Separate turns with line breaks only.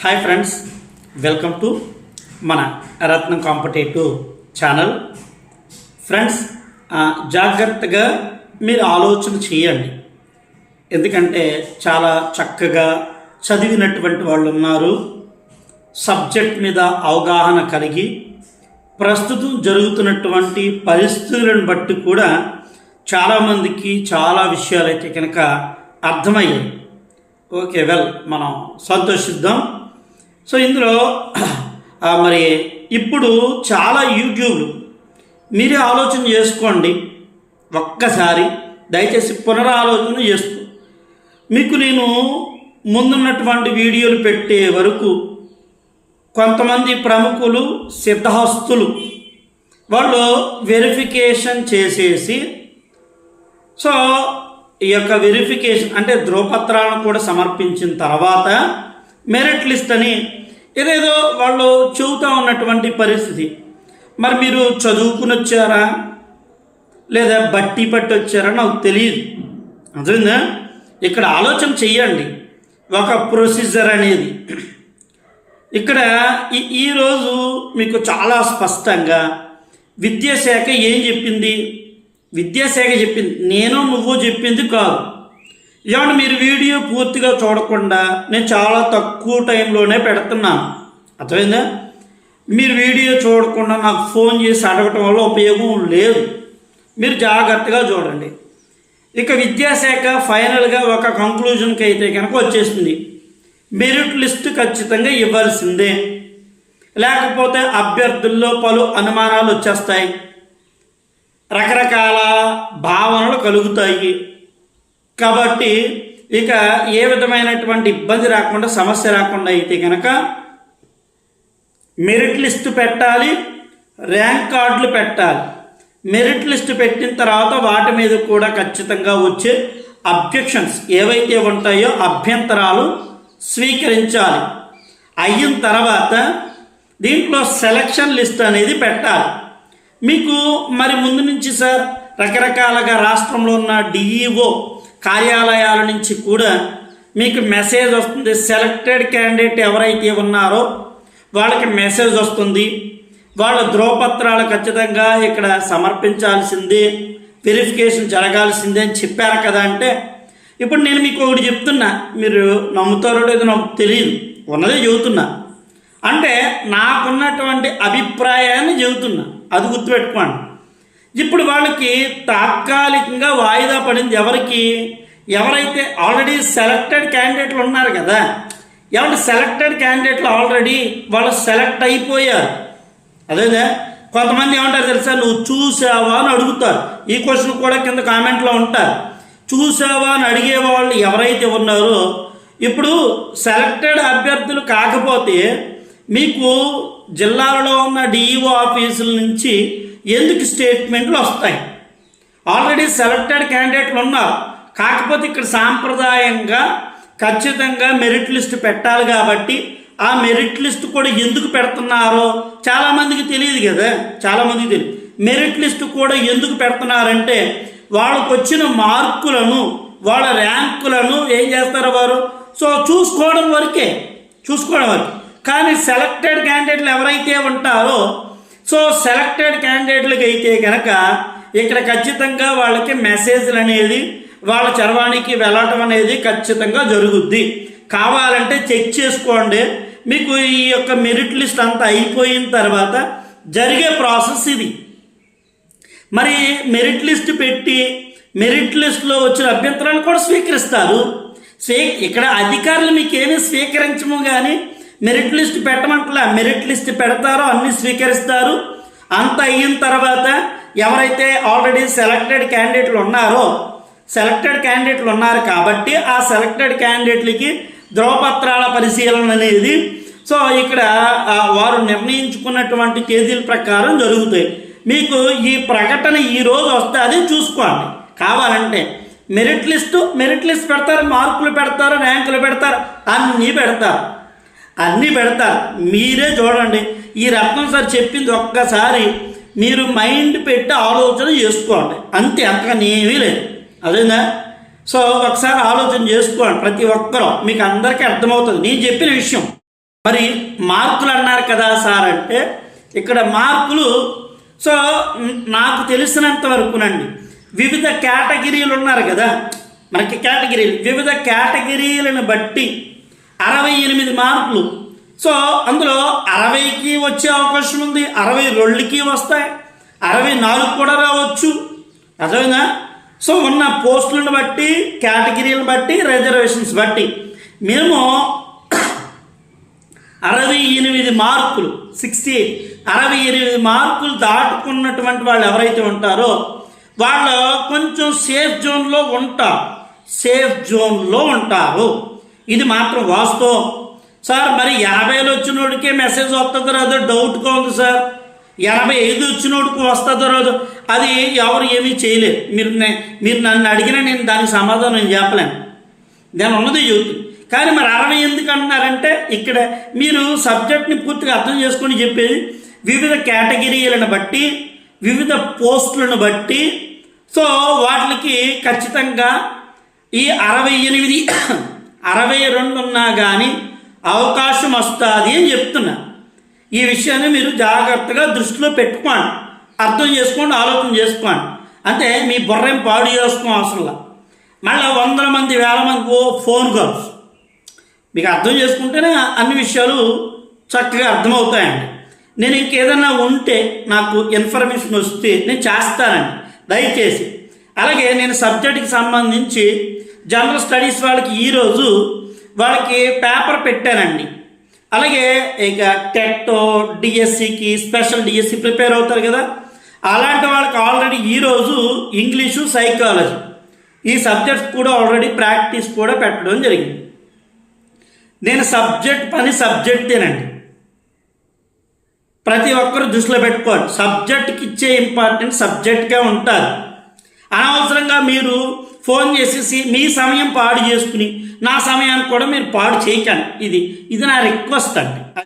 Hi friends welcome to మన రత్నం competitive channel. Friends జాగ్రత్తగా మీరు ఆలోచన చేయండి. ఎందుకంటే చాలా చక్కగా చదివినటువంటి వాళ్ళు ఉన్నారు. సబ్జెక్ట్ మీద అవగాహన కలిగి ప్రస్తుతం జరుగుతున్నటువంటి పరిస్థితులను బట్టి కూడా చాలామందికి చాలా విషయాలు అయితే కనుక అర్థమయ్యాయి. ఓకే వెల్ మనం సంతోషిద్దాం. సో ఇందులో మరి ఇప్పుడు చాలా యూట్యూబ్లు మీరే ఆలోచన చేసుకోండి. ఒక్కసారి దయచేసి పునరాలోచన చేసుకో. మీకు నేను ముందున్నటువంటి వీడియోలు పెట్టే వరకు కొంతమంది ప్రముఖులు సిద్ధహస్తులు వాళ్ళు వెరిఫికేషన్ చేసేసి సో ఈ యొక్క వెరిఫికేషన్ అంటే ధ్రువపత్రాలను కూడా సమర్పించిన తర్వాత మెరిట్ లిస్ట్ అని ఏదేదో వాళ్ళు చెబుతూ ఉన్నటువంటి పరిస్థితి. మరి మీరు చదువుకుని వచ్చారా? లేదా బట్టి పట్టి వచ్చారా? నాకు తెలియదు అర్థమైందా? ఇక్కడ ఆలోచన చెయ్యండి. ఒక ప్రొసీజర్ అనేది. ఇక్కడ ఈ ఈరోజు మీకు చాలా స్పష్టంగా విద్యాశాఖ ఏం చెప్పింది? విద్యాశాఖ చెప్పింది. నేను నువ్వు చెప్పింది కాదు. ఇవాళ మీరు వీడియో పూర్తిగా చూడకుండా నేను చాలా తక్కువ టైంలోనే పెడుతున్నాను అర్థమైందా? మీరు వీడియో చూడకుండా నాకు ఫోన్ చేసి అడగటం వల్ల ఉపయోగం లేదు. మీరు జాగ్రత్తగా చూడండి. ఇక విద్యాశాఖ ఫైనల్గా ఒక కంక్లూజన్కి అయితే కనుక వచ్చేసింది. మెరిట్ లిస్ట్ ఖచ్చితంగా ఇవ్వాల్సిందే. లేకపోతే అభ్యర్థుల్లో పలు అనుమానాలు వచ్చేస్తాయి. రకరకాల భావనలు కలుగుతాయి. కాబట్టి ఇక ఏ విధమైనటువంటి ఇబ్బంది రాకుండా సమస్య రాకుండా అయితే కనుక మెరిట్ లిస్ట్ పెట్టాలి ర్యాంక్ కార్డులు పెట్టాలి. మెరిట్ లిస్ట్ పెట్టిన తర్వాత వాటి మీద కూడా ఖచ్చితంగా వచ్చే అబ్జెక్షన్స్ ఏవైతే ఉంటాయో అభ్యంతరాలు స్వీకరించాలి. అయిన తర్వాత దీంట్లో సెలక్షన్ లిస్ట్ అనేది పెట్టాలి. మీకు మరి ముందు నుంచి సార్ రకరకాలుగా రాష్ట్రంలో ఉన్న డిఈఓ కార్యాలయాల నుంచి కూడా మీకు మెసేజ్ వస్తుంది. సెలెక్టెడ్ క్యాండిడేట్ ఎవరైతే ఉన్నారో వాళ్ళకి మెసేజ్ వస్తుంది. వాళ్ళ ధ్రువపత్రాలు ఖచ్చితంగా ఇక్కడ సమర్పించాల్సిందే వెరిఫికేషన్ జరగాల్సిందే అని చెప్పారు కదా అంటే ఇప్పుడు నేను మీకు ఒకటి చెప్తున్నా. మీరు నమ్ముతారో లేదో నాకు తెలియదు. ఉన్నదే చెబుతున్నా. అంటే నాకున్నటువంటి అభిప్రాయాన్ని చెబుతున్నా. అది గుర్తుపెట్టుకోండి. ఇప్పుడు వాళ్ళకి తాత్కాలికంగా వాయిదా పడింది ఎవరికి? ఎవరైతే ఆల్రెడీ సెలెక్టెడ్ క్యాండిడేట్లు ఉన్నారు కదా ఎవరు సెలెక్టెడ్ క్యాండిడేట్లు ఆల్రెడీ వాళ్ళు సెలెక్ట్ అయిపోయారు. అదేదే? కొంతమంది ఏమంటారు తెలుసా? నువ్వు చూసావా? అని అడుగుతారు. ఈ క్వశ్చన్ కూడా కింద కామెంట్లో ఉంటారు. చూసావా? అని అడిగే వాళ్ళు ఎవరైతే ఉన్నారో ఇప్పుడు సెలెక్టెడ్ అభ్యర్థులు కాకపోతే మీకు జిల్లాలో ఉన్న డిఈఓ ఆఫీసుల నుంచి ఎందుకు స్టేట్మెంట్లు వస్తాయి? ఆల్రెడీ సెలెక్టెడ్ క్యాండిడేట్లు ఉన్నారు. కాకపోతే ఇక్కడ సాంప్రదాయంగా ఖచ్చితంగా మెరిట్ లిస్ట్ పెట్టాలి కాబట్టి ఆ మెరిట్ లిస్ట్ కూడా ఎందుకు పెడుతున్నారో చాలామందికి తెలియదు కదా. చాలామందికి తెలియదు. మెరిట్ లిస్ట్ కూడా ఎందుకు పెడుతున్నారంటే వాళ్ళకు వచ్చిన మార్కులను వాళ్ళ ర్యాంకులను ఏం చేస్తారు వారు? సో చూసుకోవడం వరకే. చూసుకోవడం వరకు. కానీ సెలెక్టెడ్ క్యాండిడేట్లు ఎవరైతే ఉంటారో సో సెలెక్టెడ్ క్యాండిడేట్లకి అయితే కనుక ఇక్కడ ఖచ్చితంగా వాళ్ళకి మెసేజ్లు అనేది వాళ్ళ చరవాణికి వెళ్ళటం అనేది ఖచ్చితంగా జరుగుద్ది. కావాలంటే చెక్ చేసుకోండి. మీకు ఈ యొక్క మెరిట్ లిస్ట్ అంతా అయిపోయిన తర్వాత జరిగే ప్రాసెస్ ఇది. మరి మెరిట్ లిస్ట్ పెట్టి మెరిట్ లిస్ట్లో వచ్చిన అభ్యంతరాలు కూడా స్వీకరిస్తారు. స్వీ ఇక్కడ అధికారులు మీకు ఏమీ స్వీకరించము కానీ మెరిట్ లిస్ట్ పెట్టమంటలా. మెరిట్ లిస్ట్ పెడతారో అన్ని స్వీకరిస్తారు. అంత అయిన తర్వాత ఎవరైతే ఆల్రెడీ సెలెక్టెడ్ క్యాండిడేట్లు ఉన్నారో సెలెక్టెడ్ క్యాండిడేట్లు ఉన్నారు కాబట్టి ఆ సెలెక్టెడ్ క్యాండిడేట్లకి ధ్రువపత్రాల పరిశీలన అనేది. సో ఇక్కడ వారు నిర్ణయించుకున్నటువంటి కేజీల ప్రకారం జరుగుతాయి. మీకు ఈ ప్రకటన ఈ రోజు వస్తే అది చూసుకోండి. కావాలంటే మెరిట్ లిస్టు మెరిట్ లిస్ట్ పెడతారు మార్కులు పెడతారు ర్యాంకులు పెడతారు అన్నీ పెడతారు. అన్నీ పెడతారు మీరే చూడండి. ఈ రత్నం సార్ చెప్పింది ఒక్కసారి మీరు మైండ్ పెట్టి ఆలోచన చేసుకోండి. అంతే అంతకన్నా ఏమీ లేదు. అదేనా సో ఒకసారి ఆలోచన చేసుకోండి ప్రతి ఒక్కరూ. మీకు అందరికీ అర్థమవుతుంది. నేను చెప్పిన విషయం. మరి మార్కులు అన్నారు కదా సార్ అంటే ఇక్కడ మార్కులు సో నాకు తెలిసినంత వరకునండి. వివిధ కేటగిరీలు ఉన్నారు కదా. మనకి కేటగిరీలు. వివిధ కేటగిరీలను బట్టి అరవై ఎనిమిది మార్కులు. సో అందులో అరవైకి వచ్చే అవకాశం ఉంది అరవై రెండుకి వస్తాయి అరవై నాలుగు కూడా రావచ్చు. అర్థమైందా? సో ఉన్న పోస్టులను బట్టి కేటగిరీలను బట్టి రిజర్వేషన్స్ బట్టి మేము అరవై ఎనిమిది మార్కులు సిక్స్టీ ఎయిట్ అరవై ఎనిమిది మార్కులు దాటుకున్నటువంటి వాళ్ళు ఎవరైతే ఉంటారో వాళ్ళు కొంచెం సేఫ్ జోన్లో ఉంటారు. సేఫ్ జోన్లో ఉంటారు. ఇది మాత్రం వాస్తవం. సార్ మరి యాభైలో వచ్చినోడికే మెసేజ్ వస్తుందో రాదో డౌట్గా ఉంది సార్. ఎనభై ఐదు వచ్చినోడికి వస్తుందో రాదో అది ఎవరు ఏమీ చేయలేరు మీరు మీరు నన్ను అడిగినా నేను దానికి సమాధానం చెప్పలేను. నేను ఉన్నది యూత్. కానీ మరి అరవై ఎందుకు అంటున్నారంటే ఇక్కడ మీరు సబ్జెక్ట్ని పూర్తిగా అర్థం చేసుకొని చెప్పేది వివిధ కేటగిరీలను బట్టి వివిధ పోస్టులను బట్టి. సో వాటికి ఖచ్చితంగా ఈ అరవై ఎనిమిది అరవై రెండు ఉన్నా కానీ అవకాశం వస్తుంది అని చెప్తున్నా. ఈ విషయాన్ని మీరు జాగ్రత్తగా దృష్టిలో పెట్టుకోండి. అర్థం చేసుకోండి ఆలోచన చేసుకోండి. అంటే మీ బుర్రం పాడు చేసుకో అవసరంలా మళ్ళీ వందల మంది వేల మంది ఓ ఫోన్ కాల్స్. మీకు అర్థం చేసుకుంటేనే అన్ని విషయాలు చక్కగా అర్థమవుతాయండి. నేను ఇంకేదన్నా ఉంటే నాకు ఇన్ఫర్మేషన్ వస్తే నేను చేస్తానండి. దయచేసి. అలాగే నేను సబ్జెక్ట్కి సంబంధించి జనరల్ స్టడీస్ వాళ్ళకి ఈరోజు వాళ్ళకి పేపర్ పెట్టానండి. అలాగే ఇక టెట్ డిఎస్సికి స్పెషల్ డిఎస్సి ప్రిపేర్ అవుతారు కదా. అలాంటి వాళ్ళకి ఆల్రెడీ ఈరోజు ఇంగ్లీషు సైకాలజీ ఈ సబ్జెక్ట్స్ కూడా ఆల్రెడీ ప్రాక్టీస్ కూడా పెట్టడం జరిగింది. నేను సబ్జెక్ట్ పని సబ్జెక్టేనండి. ప్రతి ఒక్కరు దృష్టిలో పెట్టుకోవాలి. సబ్జెక్ట్కి ఇచ్చే ఇంపార్టెంట్ సబ్జెక్ట్గా ఉంటారు. అనవసరంగా మీరు ఫోన్ చేసేసి మీ సమయం పాడు చేసుకుని నా సమయాన్ని కూడా మీరు పాడు చేయకండి. ఇది ఇది నా రిక్వెస్ట్ అండి.